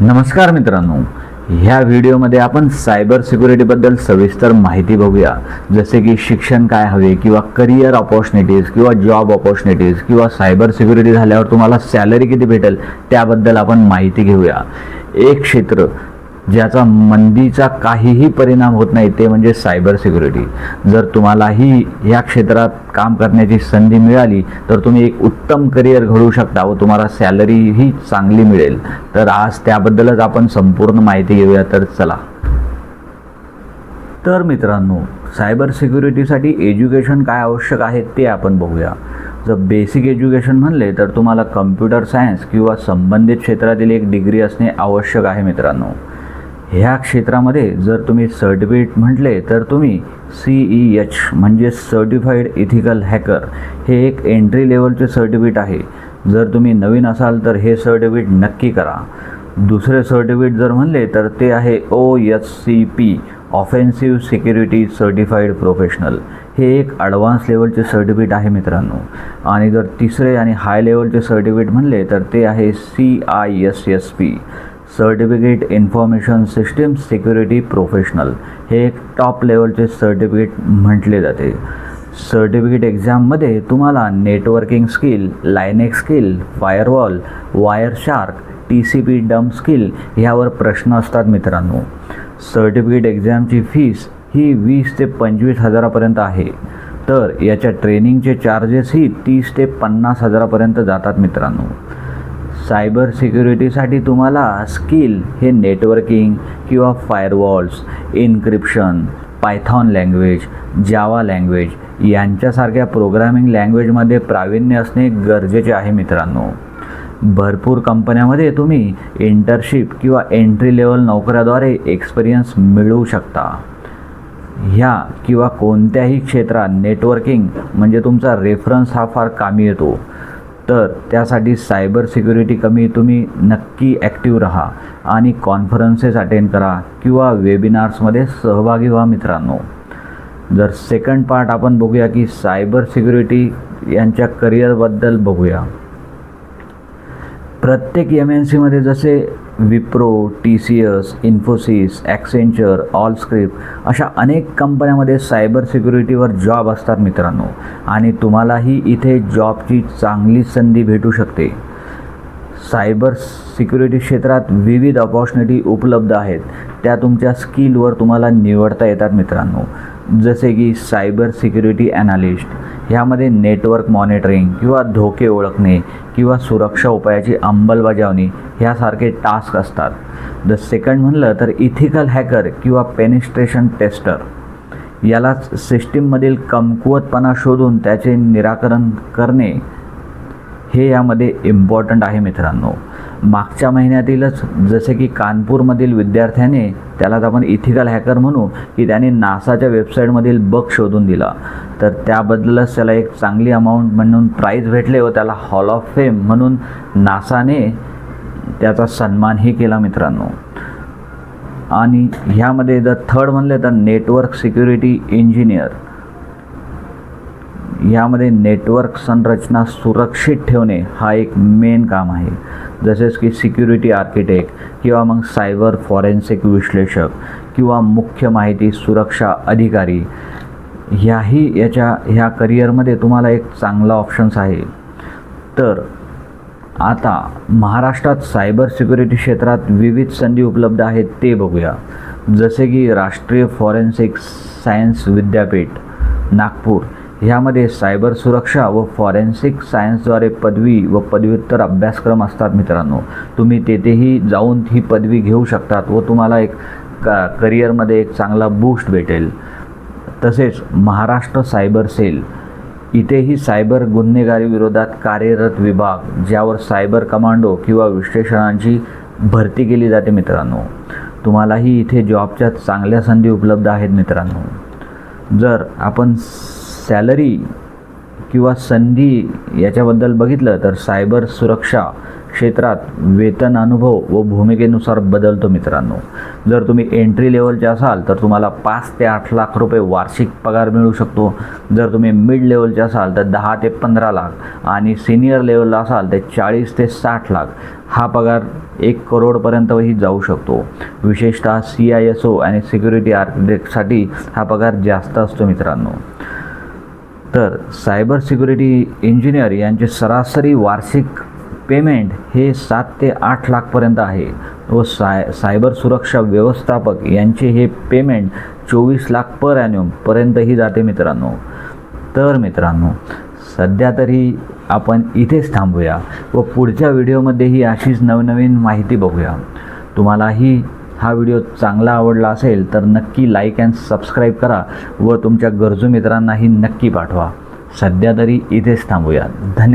नमस्कार मित्रांनो. ह्या व्हिडिओमध्ये आपण सायबर सिक्युरिटीबद्दल सविस्तर माहिती बघूया. जसे की शिक्षण काय हवे किंवा करिअर ऑपॉर्च्युनिटीज किंवा जॉब ऑपॉर्च्युनिटीज किंवा सायबर सिक्युरिटी झाल्यावर तुम्हाला सॅलरी किती भेटेल त्याबद्दल आपण माहिती घेऊया. एक क्षेत्र ज्याचा मंदीचा काहीही परिणाम होत नाही ते म्हणजे सायबर सिक्युरिटी. जर तुम्हालाही या क्षेत्रात काम करण्याची संधी मिळाली तर तुम्ही एक उत्तम करिअर घडवू शकता व तुम्हाला सॅलरीही चांगली मिळेल. तर आज त्याबद्दलच आपण संपूर्ण माहिती घेऊया तर चला. तर मित्रांनो सायबर सिक्युरिटीसाठी एज्युकेशन काय आवश्यक आहे ते आपण बघूया. जर बेसिक एज्युकेशन म्हणले तर तुम्हाला कम्प्युटर सायन्स किंवा संबंधित क्षेत्रातील एक डिग्री असणे आवश्यक आहे मित्रांनो. ह्या क्षेत्रामध्ये जर तुम्ही सर्टिफिकेट म्हटले तर तुम्ही सी ई एच म्हणजे सर्टिफाईड इथिकल हॅकर हे एक एंट्री लेवलचे सर्टिफिकेट आहे. जर तुम्ही नवीन असाल तर हे सर्टिफिकेट नक्की करा. दुसरे सर्टिफिकेट जर म्हणले तर ते आहे O S C P offensive security certified professional हे एक ॲडव्हान्स लेवलचे सर्टिफिकेट आहे मित्रांनो. आणि जर तिसरे आणि हाय लेवलचे सर्टिफिकेट म्हणले तर ते आहे C I S S P certificate information system security professional हे एक टॉप लेवलचे सर्टिफिकेट म्हटले जाते. सर्टिफिकेट एक्झाममध्ये तुम्हाला networking skill लायनेक skill firewall wireshark T C P dump skill ह्यावर प्रश्न असतात मित्रांनो. सर्टिफिकेट एक्झामची फीस ही वीस ते पंचवीस हजारापर्यंत आहे. तर याच्या ट्रेनिंगचे चार्जेसही तीस ते पन्नास हजारापर्यंत जातात मित्रांनो. सायबर सिक्युरिटीसाठी तुम्हाला स्किल हे नेटवर्किंग किंवा firewalls encryption Python language Java language यांच्यासारख्या प्रोग्रामिंग लँग्वेजमध्ये प्रावीण्य असणे गरजेचे आहे मित्रांनो. भरपूर कंपन्यामध्ये तुम्ही इंटर्नशिप किंवा एंट्री लेवल नोकऱ्याद्वारे एक्सपिरियन्स मिळवू शकता. ह्या किंवा कोणत्याही क्षेत्रात नेटवर्किंग म्हणजे तुमचा रेफरन्स हा फार कामी येतो. तर त्यासाठी सायबर सिक्युरिटी कमी. तुम्ही नक्की ॲक्टिव्ह राहा आणि कॉन्फरन्सेस अटेंड करा किंवा वेबिनार्समध्ये सहभागी व्हा मित्रांनो. जर सेकंड पार्ट आपण बघूया की सायबर सिक्युरिटी यांच्या करिअरबद्दल बघूया. प्रत्येक एम एन सीमध्ये जसे Wipro T C S Infosys Accenture Allscript अशा अनेक कंपन्यामध्ये सायबर सिक्युरिटीवर जॉब असतात मित्रांनो. आणि तुम्हालाही इथे जॉबची चांगली संधी भेटू शकते. सायबर सिक्युरिटी क्षेत्रात विविध ऑपॉर्च्युनिटी उपलब्ध आहेत. त्या तुमच्या स्किलवर तुम्हाला निवडता येतात मित्रांनो. जसे की सायबर सिक्युरिटी ॲनालिस्ट ह्यामध्ये नेटवर्क मॉनिटरिंग किंवा धोके ओळखणे किंवा सुरक्षा उपायाची अंमलबजावणी ह्यासारखे टास्क असतात. द सेकंड म्हणलं तर इथिकल हॅकर किंवा पेनिस्ट्रेशन टेस्टर यालाच सिस्टीममधील कमकुवतपणा शोधून त्याचे निराकरण करणे हे यामध्ये इम्पॉर्टंट आहे मित्रांनो. मागच्या महिन्यातीलच जसे की कानपूरमधील विद्यार्थ्याने त्यालाच आपण इथिकल हॅकर म्हणू की त्याने नासाच्या वेबसाईटमधील बग शोधून दिला. तर त्याबद्दलच त्याला एक चांगली अमाऊंट म्हणून प्राईज भेटले व त्याला हॉल ऑफ फेम म्हणून नासाने त्याचा सन्मानही केला मित्रांनो. आणि ह्यामध्ये जर थर्ड म्हणले तर नेटवर्क सिक्युरिटी इंजिनियर यामध्ये नेटवर्क संरचना सुरक्षित ठेवणे हा एक मेन काम आहे. जसेच की सिक्युरिटी आर्किटेक्ट किंवा मग सायबर फॉरेन्सिक विश्लेषक किंवा मुख्य माहिती सुरक्षा अधिकारी ह्याही याच्या ह्या करिअरमध्ये तुम्हाला एक चांगला ऑप्शन्स आहे. तर आता महाराष्ट्रात सायबर सिक्युरिटी क्षेत्रात विविध संधी उपलब्ध आहेत ते बघूया. जसे की राष्ट्रीय फॉरेन्सिक सायन्स विद्यापीठ नागपूर. ह्यामध्ये सायबर सुरक्षा व फॉरेन्सिक सायन्सद्वारे पदवी व पदव्युत्तर अभ्यासक्रम असतात मित्रांनो. तुम्ही तेथेही जाऊन ही पदवी घेऊ शकतात व तुम्हाला एक का करिअरमध्ये एक चांगला बूस्ट भेटेल. तसेच महाराष्ट्र सायबर सेल. इथेही सायबर गुन्हेगारी विरोधात कार्यरत विभाग ज्यावर सायबर कमांडो किंवा विश्लेषणांची भरती केली जाते मित्रांनो. तुम्हालाही इथे जॉबच्या चांगल्या संधी उपलब्ध आहेत मित्रांनो. जर आपण सॅलरी किंवा संधी याच्याबद्दल बघितलं तर सायबर सुरक्षा क्षेत्रात वेतन अनुभव व भूमिकेनुसार बदलतो मित्रांनो. जर तुम्ही एंट्री लेवलचे असाल तर तुम्हाला पाच ते आठ लाख रुपये वार्षिक पगार मिळू शकतो. जर तुम्ही मिड लेवलचे असाल तर दहा ते पंधरा लाख आणि सिनियर लेवलला असाल तर चाळीस ते साठ लाख. हा पगार एक करोडपर्यंतही जाऊ शकतो. विशेषतः सी आय एस ओ आणि सिक्युरिटी आर्किटेक्टसाठी हा पगार जास्त असतो मित्रांनो. तर सायबर सिक्युरिटी इंजिनियर यांचे सरासरी वार्षिक पेमेंट हे सात ते आठ लाखपर्यंत आहे. व साय सायबर सुरक्षा व्यवस्थापक यांचे हे पेमेंट चोवीस लाख पर ॲन्युमपर्यंतही जाते मित्रांनो. तर मित्रांनो सध्या तरी आपण इथेच थांबूया व पुढच्या व्हिडिओमध्येही अशीच नवनवीन माहिती बघूया. तुम्हालाही हा व्हिडिओ चांगला आवडला असेल तर नक्की लाईक अँड सबस्क्राईब करा व तुमच्या गरजू मित्रांनाही नक्की पाठवा. सध्या तरी इथेच थांबूया धन्यवाद.